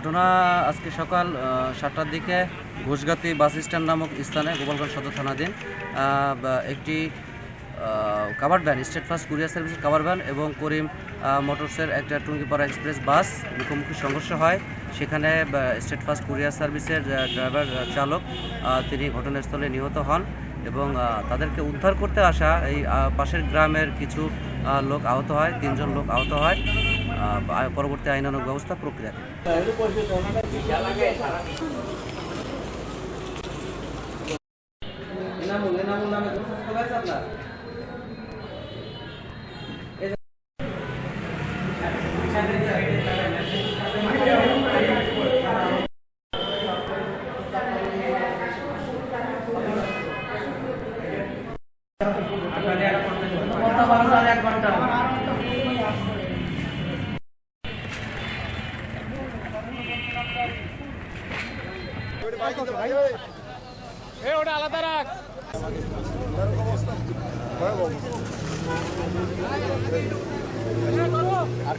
ঘটনা আজকে সকাল সাতটার দিকে ঘোষগাতি বাস স্ট্যান্ড নামক স্থানে গোপালগঞ্জ সদর থানাধীন একটি cover van state first courier সার্ভিসের কাভার ভ্যান এবং করিম মোটরসের একটা টুঙ্গিপাড়া এক্সপ্রেস বাস মুখোমুখি সংঘর্ষ হয়। সেখানে স্টেট ফার্স্ট কুরিয়ার সার্ভিসের ড্রাইভার চালক তিনি ঘটনাস্থলে নিহত হন এবং তাদেরকে উদ্ধার করতে আসা এই পাশের গ্রামের কিছু লোক আহত হয়, তিনজন লোক আহত হয়। পরবর্তী আইনানুগ ব্যবস্থা প্রক্রিয়া আর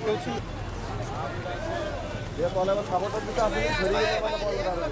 কেউ ছিল যে বলে আবার খাবারটার দিকে আসেনি ছড়িয়ে গেলে মানে বলবে না আরও।